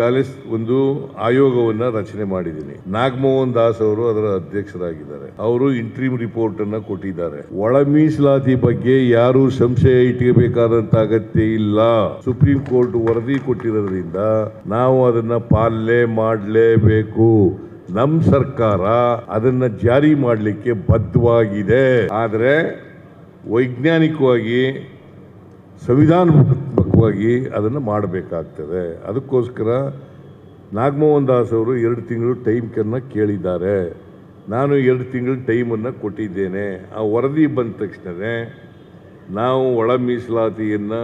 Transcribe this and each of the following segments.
Palace ಒಂದು ಆಯೋಗವನ್ನ ರಚನೆ ಮಾಡಿದ್ದೀನಿ. ನಾಗಮೋಹನ್ ದಾಸ್ ಅವರು ಅದರ ಅಧ್ಯಕ್ಷರಾಗಿದ್ದಾರೆ. ಅವರು ಇಂಟ್ರೀಮ್ ರಿಪೋರ್ಟ್ ಅನ್ನ ಕೊಟ್ಟಿದ್ದಾರೆ. ಒಳ ಮೀಸಲಾತಿ ಬಗ್ಗೆ ಯಾರು ಸಂಶಯ ಇಟ್ಟಬೇಕಾದಂತ ಅಗತ್ಯ ಇಲ್ಲ. ಸುಪ್ರೀಂ ಕೋರ್ಟ್ ವರದಿ ಕೊಟ್ಟಿರೋದ್ರಿಂದ ನಾವು ಅದನ್ನ ಪಾಲನೆ ಮಾಡಲೇಬೇಕು. ನಮ್ಮ ಸರ್ಕಾರ ಅದನ್ನ ಜಾರಿ ಮಾಡಲಿಕ್ಕೆ ಬದ್ಧವಾಗಿದೆ. ಆದರೆ ವೈಜ್ಞಾನಿಕವಾಗಿ ಸಂವಿಧಾನಾತ್ಮಕವಾಗಿ ಅದನ್ನು ಮಾಡಬೇಕಾಗ್ತದೆ. ಅದಕ್ಕೋಸ್ಕರ ನಾಗಮೋಹನ್ ದಾಸ್ ಅವರು ಎರಡು ತಿಂಗಳು ಟೈಮ್ ಕನ್ನ ಕೇಳಿದ್ದಾರೆ. ನಾನು ಎರಡು ತಿಂಗಳು ಟೈಮನ್ನು ಕೊಟ್ಟಿದ್ದೇನೆ. ಆ ವರದಿ ಬಂದ ತಕ್ಷಣವೇ ನಾವು ಒಳ ಮೀಸಲಾತಿಯನ್ನು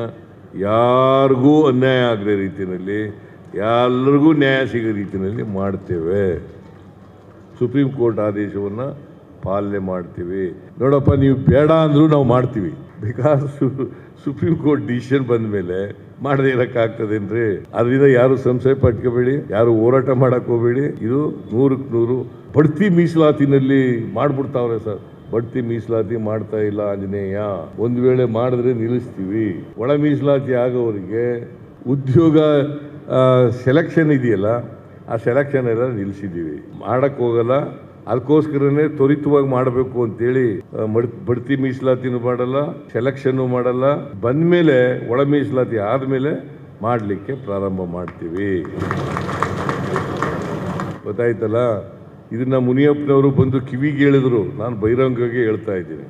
ಯಾರಿಗೂ ಅನ್ಯಾಯ ಆಗದ ರೀತಿಯಲ್ಲಿ, ಎಲ್ಲರಿಗೂ ನ್ಯಾಯ ಸಿಗೋ ರೀತಿಯಲ್ಲಿ ಮಾಡ್ತೇವೆ. ಸುಪ್ರೀಂ ಕೋರ್ಟ್ ಆದೇಶವನ್ನು ಪಾಲನೆ ಮಾಡ್ತೀವಿ. ನೋಡಪ್ಪ, ನೀವು ಬೇಡ ಅಂದರೂ ನಾವು ಮಾಡ್ತೀವಿ. ಬಿಕಾಸ್ ಸುಪ್ರೀಂ ಕೋರ್ಟ್ ಡಿಸಿಷನ್ ಬಂದ ಮೇಲೆ ಮಾಡದೇ ಇರೋಕ್ಕಾಗ್ತದೇನ್ರಿ? ಅದರಿಂದ ಯಾರು ಸಂಶಯ ಪಟ್ಕೋಬೇಡಿ, ಯಾರು ಹೋರಾಟ ಮಾಡಕ್ ಹೋಗಬೇಡಿ. ಇದು ನೂರಕ್ಕೆ ನೂರು. ಬಡ್ತಿ ಮೀಸಲಾತಿನಲ್ಲಿ ಮಾಡ್ಬಿಡ್ತಾವ್ರೆ ಸರ್. ಬಡ್ತಿ ಮೀಸಲಾತಿ ಮಾಡ್ತಾ ಇಲ್ಲ ಆಂಜನೇಯ. ಒಂದು ವೇಳೆ ಮಾಡಿದ್ರೆ ನಿಲ್ಲಿಸ್ತೀವಿ. ಒಳ ಮೀಸಲಾತಿ ಆಗೋರಿಗೆ ಉದ್ಯೋಗ ಸೆಲೆಕ್ಷನ್ ಇದೆಯಲ್ಲ, ಆ ಸೆಲೆಕ್ಷನ್ ಎಲ್ಲ ನಿಲ್ಲಿಸಿದ್ದೀವಿ. ಮಾಡಕ್ ಹೋಗಲ್ಲ. ಅದಕ್ಕೋಸ್ಕರನೇ ತ್ವರಿತವಾಗಿ ಮಾಡಬೇಕು ಅಂತೇಳಿ ಬಡ್ತಿ ಮೀಸಲಾತಿನೂ ಮಾಡಲ್ಲ ಸೆಲೆಕ್ಷನ್ ಮಾಡಲ್ಲ. ಬಂದಮೇಲೆ ಒಳ ಮೀಸಲಾತಿ ಆದಮೇಲೆ ಮಾಡಲಿಕ್ಕೆ ಪ್ರಾರಂಭ ಮಾಡ್ತೀವಿ. ಗೊತ್ತಾಯ್ತಲ್ಲ? ಇದನ್ನ ಮುನಿಯಪ್ಪನವರು ಬಂದು ಕಿವಿಗೆ ಹೇಳಿದ್ರು ನಾನು ಬಹಿರಂಗವಾಗಿ ಹೇಳ್ತಾ ಇದ್ದೀನಿ.